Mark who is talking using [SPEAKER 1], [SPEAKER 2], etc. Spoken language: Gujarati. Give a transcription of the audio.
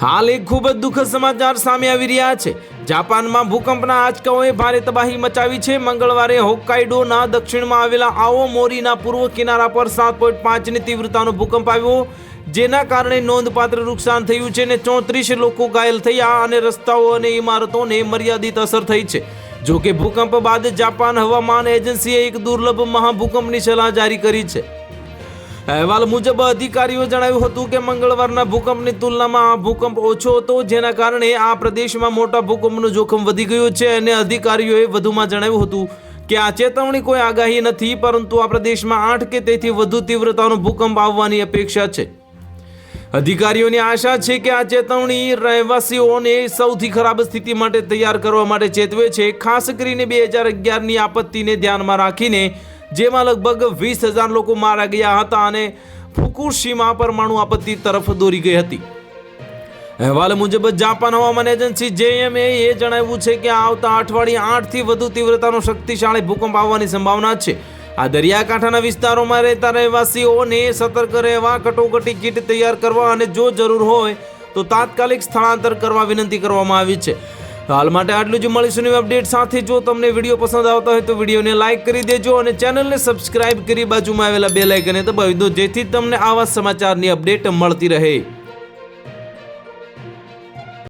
[SPEAKER 1] હાલ એક ખૂબ જ દુઃખદ સમાચાર સામે આવી રહ્યા છે. જાપાનમાં ભૂકંપના આંચકાઓએ ભારે તબાહી મચાવી છે. મંગળવારે હોક્કાઇડોના દક્ષિણમાં આવેલા આવો મોરીના પૂર્વ કિનારા પર સાત પોઈન્ટ પાંચની તીવ્રતાનો ભૂકંપ આવ્યો. જેના કારણે નોંધપાત્ર નુકસાન થયું છે અને ચોત્રીસ લોકો ઘાયલ થયા અને રસ્તાઓ અને ઇમારતોને મર્યાદિત અસર થઈ છે. જોકે ભૂકંપ બાદ જાપાન હવામાન એજન્સીએ એક દુર્લભ મહાભૂકંપની સલાહ જારી કરી છે. અહેવાલ મુજબ અધિકારીઓ જણાવ્યું હતું કે મંગળવારના ભૂકંપની તુલનામાં આ ભૂકંપ ઓછો હતો, જેના કારણે આ પ્રદેશમાં મોટા ભૂકંપનું જોખમ વધી ગયું છે અને અધિકારીઓએ વધુમાં જણાવ્યું હતું કે આ ચેતવણી કોઈ આગાહી નથી, પરંતુ આ પ્રદેશમાં આઠ કે તેથી વધુ તીવ્રતાનો ભૂકંપ આવવાની અપેક્ષા છે. અધિકારીઓની આશા છે કે આ ચેતવણી રહેવાસીઓને સૌથી ખરાબ સ્થિતિ માટે તૈયાર કરવા માટે ચેતવે છે, ખાસ કરીને બે હજાર અગિયારની આપત્તિને ધ્યાનમાં રાખીને જેમાં લગભગ વીસ હજાર લોકો મારા ગયા હતા અને ફુકુશીમા પરમાણુ આપત્તિ તરફ દોરી ગઈ હતી. અહેવાલ મુજબ જાપાન હવામાન એજન્સી જેએમએ એ જણાવ્યું છે કે આવતા અઠવાડિયે આઠથી વધુ તીવ્રતાનો શક્તિશાળી ભૂકંપ આવવાની સંભાવના છે. આ દરિયાકાંઠાના વિસ્તારોમાં રહેતા રહેવાસીઓને સતર્ક રહેવા, કટોકટી કીટ તૈયાર કરવા અને જો જરૂર હોય તો તાત્કાલિક સ્થળાંતર કરવા વિનંતી કરવામાં આવી છે. હાલ માટે આટલું જ મળીશું નવી અપડેટ સાથે. જો તમને વીડિયો પસંદ આવતા હોય તો વિડીયોને લાઇક કરી દેજો અને ચેનલને સબસ્ક્રાઇબ કરી બાજુમાં આવેલા બે લાઇકને દબાવી દો, જેથી તમને આવા સમાચારની અપડેટ મળતી રહે.